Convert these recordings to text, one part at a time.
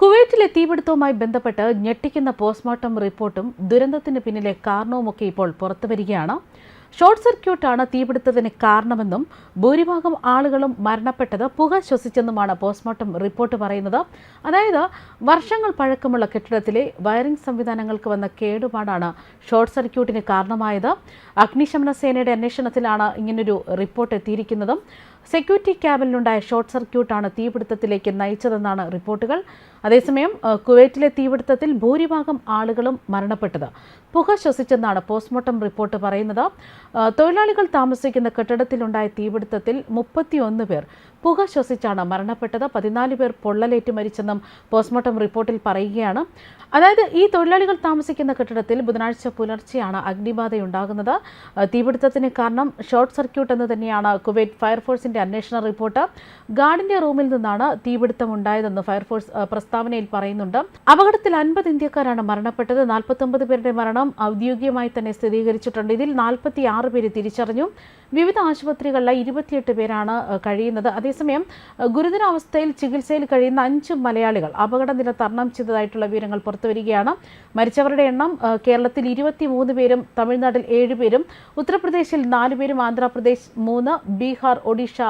കുവൈറ്റിലെ തീപിടുത്തവുമായി ബന്ധപ്പെട്ട് ഞെട്ടിക്കുന്ന പോസ്റ്റ്മോർട്ടം റിപ്പോർട്ടും ദുരന്തത്തിന് പിന്നിലെ കാരണവുമൊക്കെ ഇപ്പോൾ പുറത്തുവരികയാണ് ഷോർട്ട് സർക്യൂട്ടാണ് തീപിടുത്തത്തിന് കാരണമെന്നും ഭൂരിഭാഗം ആളുകളും മരണപ്പെട്ടത് പുക ശ്വസിച്ചെന്നുമാണ് പോസ്റ്റ്മോർട്ടം റിപ്പോർട്ട് പറയുന്നത്. അതായത് വർഷങ്ങൾ പഴക്കമുള്ള കെട്ടിടത്തിലെ വയറിംഗ് സംവിധാനങ്ങൾക്ക് വന്ന കേടുപാടാണ് ഷോർട്ട് സർക്യൂട്ടിന് കാരണമായത്. അഗ്നിശമന സേനയുടെ അന്വേഷണത്തിലാണ് ഇങ്ങനൊരു റിപ്പോർട്ട് എത്തിയിരിക്കുന്നതും. സെക്യൂരിറ്റി ക്യാബിനുണ്ടായ ഷോർട്ട് സർക്യൂട്ടാണ് തീപിടുത്തത്തിലേക്ക് നയിച്ചതെന്നാണ് റിപ്പോർട്ടുകൾ. അതേസമയം കുവൈറ്റിലെ തീപിടുത്തത്തിൽ ഭൂരിഭാഗം ആളുകളും മരണപ്പെട്ടത്. പുക ശ്വസിച്ചെന്നാണ് പോസ്റ്റ്മോർട്ടം റിപ്പോർട്ട് പറയുന്നത്. തൊഴിലാളികൾ താമസിക്കുന്ന കെട്ടിടത്തിലുണ്ടായ തീപിടുത്തത്തിൽ മുപ്പത്തിയൊന്ന് പേർ പുക ശ്വസിച്ചാണ് മരണപ്പെട്ടത്. പതിനാല് പേർ പൊള്ളലേറ്റ് മരിച്ചെന്നും പോസ്റ്റ്മോർട്ടം റിപ്പോർട്ടിൽ പറയുകയാണ്. അതായത് ഈ തൊഴിലാളികൾ താമസിക്കുന്ന കെട്ടിടത്തിൽ ബുധനാഴ്ച പുലർച്ചെയാണ് അഗ്നിബാധയുണ്ടാകുന്നത്. തീപിടുത്തത്തിന് കാരണം ഷോർട്ട് സർക്യൂട്ട് എന്ന് തന്നെയാണ് കുവൈറ്റ് ഫയർഫോഴ്സിന്റെ അന്വേഷണ റിപ്പോർട്ട്. ഗാർഡിന്റെ റൂമിൽ നിന്നാണ് തീപിടുത്തം ഉണ്ടായതെന്ന് ഫയർഫോഴ്സ് പ്രസ്താവനയിൽ പറയുന്നുണ്ട്. അപകടത്തിൽ അൻപത് ഇന്ത്യക്കാരാണ് മരണപ്പെട്ടത്. നാൽപ്പത്തൊമ്പത് പേരുടെ മരണം ഔദ്യോഗികമായി തന്നെ സ്ഥിരീകരിച്ചിട്ടുണ്ട്. ഇതിൽ നാൽപ്പത്തി ആറ് പേര് തിരിച്ചറിഞ്ഞു. വിവിധ ആശുപത്രികളിലെ ഇരുപത്തിയെട്ട് പേരാണ് കഴിയുന്നത്. കഴിയുന്നത് അതേസമയം ഗുരുതരാവസ്ഥയിൽ ചികിത്സയിൽ കഴിയുന്ന അഞ്ച് മലയാളികൾ അപകടനില തരണം ചെയ്തതായിട്ടുള്ള വിവരങ്ങൾ പുറത്തുവരികയാണ്. മരിച്ചവരുടെ എണ്ണം കേരളത്തിൽ ഇരുപത്തി മൂന്ന് പേരും തമിഴ്നാട്ടിൽ ഏഴ് പേരും ഉത്തർപ്രദേശിൽ നാല് പേരും ആന്ധ്രാപ്രദേശ് മൂന്ന് ബീഹാർ ഒഡീഷ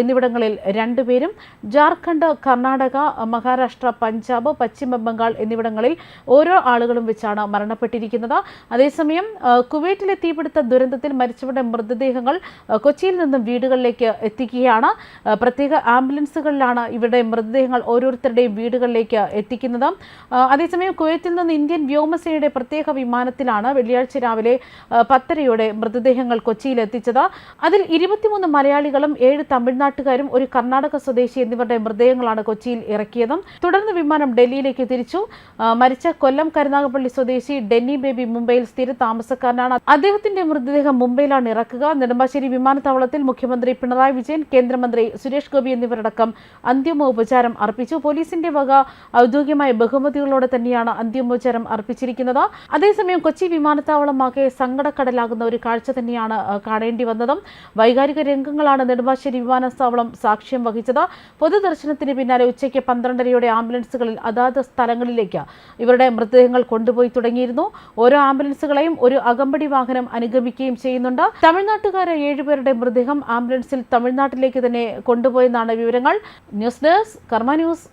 എന്നിവിടങ്ങളിൽ രണ്ട് പേരും ജാർഖണ്ഡ് കർണാടക മഹാരാഷ്ട്ര പഞ്ചാബ് പശ്ചിമ ബംഗാൾ എന്നിവിടങ്ങളിൽ ഓരോ ആളുകളും വെച്ചാണ് മരണപ്പെട്ടിരിക്കുന്നത്. അതേസമയം കുവൈറ്റിലെ തീപിടുത്ത ദുരന്തത്തിൽ മരിച്ചവരുടെ മൃതദേഹങ്ങൾ കൊച്ചിയിൽ നിന്നും വീടുകളിലേക്ക് എത്തിക്കുകയാണ്. പ്രത്യേക ആംബുലൻസുകളിലാണ് ഇവരുടെ മൃതദേഹങ്ങൾ ഓരോരുത്തരുടെയും വീടുകളിലേക്ക് എത്തിക്കുന്നത്. അതേസമയം കുവൈത്തിൽ നിന്ന് ഇന്ത്യൻ വ്യോമസേനയുടെ പ്രത്യേക വിമാനത്തിലാണ് വെള്ളിയാഴ്ച രാവിലെ പത്തരയോടെ മൃതദേഹങ്ങൾ കൊച്ചിയിൽ എത്തിച്ചത്. അതിൽ ഇരുപത്തിമൂന്ന് മലയാളികളും ഏഴ് തമിഴ്നാട്ടുകാരും ഒരു കർണാടക സ്വദേശി എന്നിവരുടെ മൃതദേഹങ്ങളാണ് കൊച്ചിയിൽ ഇറക്കിയത്. തുടർന്ന് വിമാനം ഡൽഹിയിലേക്ക് തിരിച്ചു. മരിച്ച കൊല്ലം കരുനാഗപ്പള്ളി സ്വദേശി ഡെന്നി ബേബി മുംബൈയിൽ സ്ഥിര താമസക്കാരനാണ്. അദ്ദേഹത്തിന്റെ മൃതദേഹം മുംബൈയിലാണ് ഇറക്കുക. നെടുമ്പാശ്ശേരി വിമാനത്താവളത്തിൽ മുഖ്യമന്ത്രി പിണറായി വിജയൻ കേന്ദ്രമന്ത്രി സുരേഷ് ഗോപി എന്നിവരടക്കം അന്തിമോപചാരം അർപ്പിച്ചു. പോലീസിന്റെ വക ഔദ്യോഗികമായ ബഹുമതികളോടെ തന്നെയാണ് അന്തിമോപചാരം അർപ്പിച്ചിരിക്കുന്നത്. അതേസമയം കൊച്ചി വിമാനത്താവളമാകെ സങ്കടക്കടലാകുന്ന ഒരു കാഴ്ച തന്നെയാണ് കാണേണ്ടി വന്നതും. വൈകാരിക രംഗങ്ങളാണ് നെടുമ്പാശ്ശേരി വിമാനത്താവളം സാക്ഷ്യം വഹിച്ചത്. പൊതുദർശനത്തിന് പിന്നാലെ ഉച്ചയ്ക്ക് പന്ത്രണ്ടരയോടെ ആംബുലൻസുകളിൽ അതാത് സ്ഥലങ്ങളിലേക്ക് ഇവരുടെ മൃതദേഹങ്ങൾ കൊണ്ടുപോയി തുടങ്ങിയിരുന്നു. ഓരോ ആംബുലൻസുകളെയും ഒരു അകമ്പടി വാഹനം അനുഗമിക്കുകയും ചെയ്യുന്നുണ്ട്. തമിഴ്നാട്ടുകാരെ ഏഴുപേരുടെ മൃതദേഹം ആംബുലൻസിൽ തമിഴ്നാട്ടിലേക്ക് തന്നെ കൊണ്ടുപോയെന്നാണ് വിവരങ്ങൾ. ന്യൂസ് ഡെസ്ക് കർമ്മ ന്യൂസ്